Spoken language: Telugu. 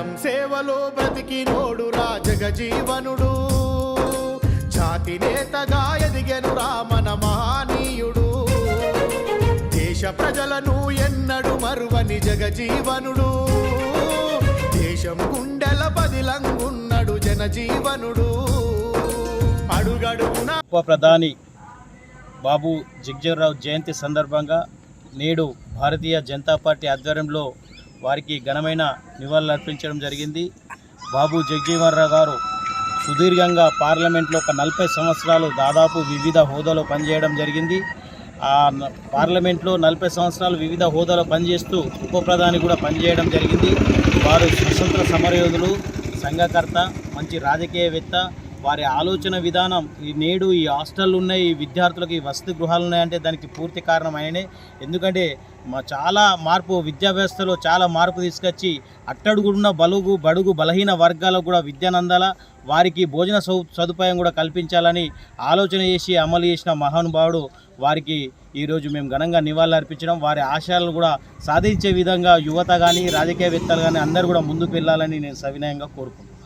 జనం సేవలో బ్రతికినోడు రాజగజీవనుడు. జాతి నేతగా ఎదిగెను రామన మహనీయుడు. దేశ ప్రజలను ఎన్నడు మరువని జగజీవనుడు. దేశం గుండెల బదిలంగున్నడు జనజీవనుడు. అడుగడుగున ఉప ప్రధాని బాబు జగ్జీవరావు జయంతి సందర్భంగా నేడు భారతీయ జనతా పార్టీ ఆధ్వర్యంలో వారికి ఘనమైన నివాళులు అర్పించడం జరిగింది. బాబు జగజీవన్రావు గారు సుదీర్ఘంగా పార్లమెంట్లో ఒక నలభై సంవత్సరాలు దాదాపు వివిధ హోదాలో పనిచేయడం జరిగింది. ఆ పార్లమెంట్లో నలభై సంవత్సరాలు వివిధ హోదాలో పనిచేస్తూ ఉప ప్రధాని కూడా పనిచేయడం జరిగింది. వారు స్వతంత్ర సమరయోధులు సంఘకర్త మంచి రాజకీయవేత్త వారి ఆలోచన విధానం ఈ నేడు ఈ హాస్టల్ ఉన్నాయి ఈ విద్యార్థులకు ఈ వసతి గృహాలు ఉన్నాయంటే దానికి పూర్తి కారణం ఆయనే. ఎందుకంటే మా చాలా మార్పు విద్యా వ్యవస్థలో చాలా మార్పు తీసుకొచ్చి అట్టడుగున్న బలుగు బడుగు బలహీన వర్గాలకు కూడా విద్యానందాల వారికి భోజన సదుపాయం కూడా కల్పించాలని ఆలోచన చేసి అమలు చేసిన మహానుభావుడు వారికి ఈరోజు మేము ఘనంగా నివాళులు అర్పించడం వారి ఆశయాలను కూడా సాధించే విధంగా యువత కానీ రాజకీయవేత్తలు కానీ అందరూ కూడా ముందుకు వెళ్ళాలని నేను సవినయంగా కోరుకుంటున్నాను.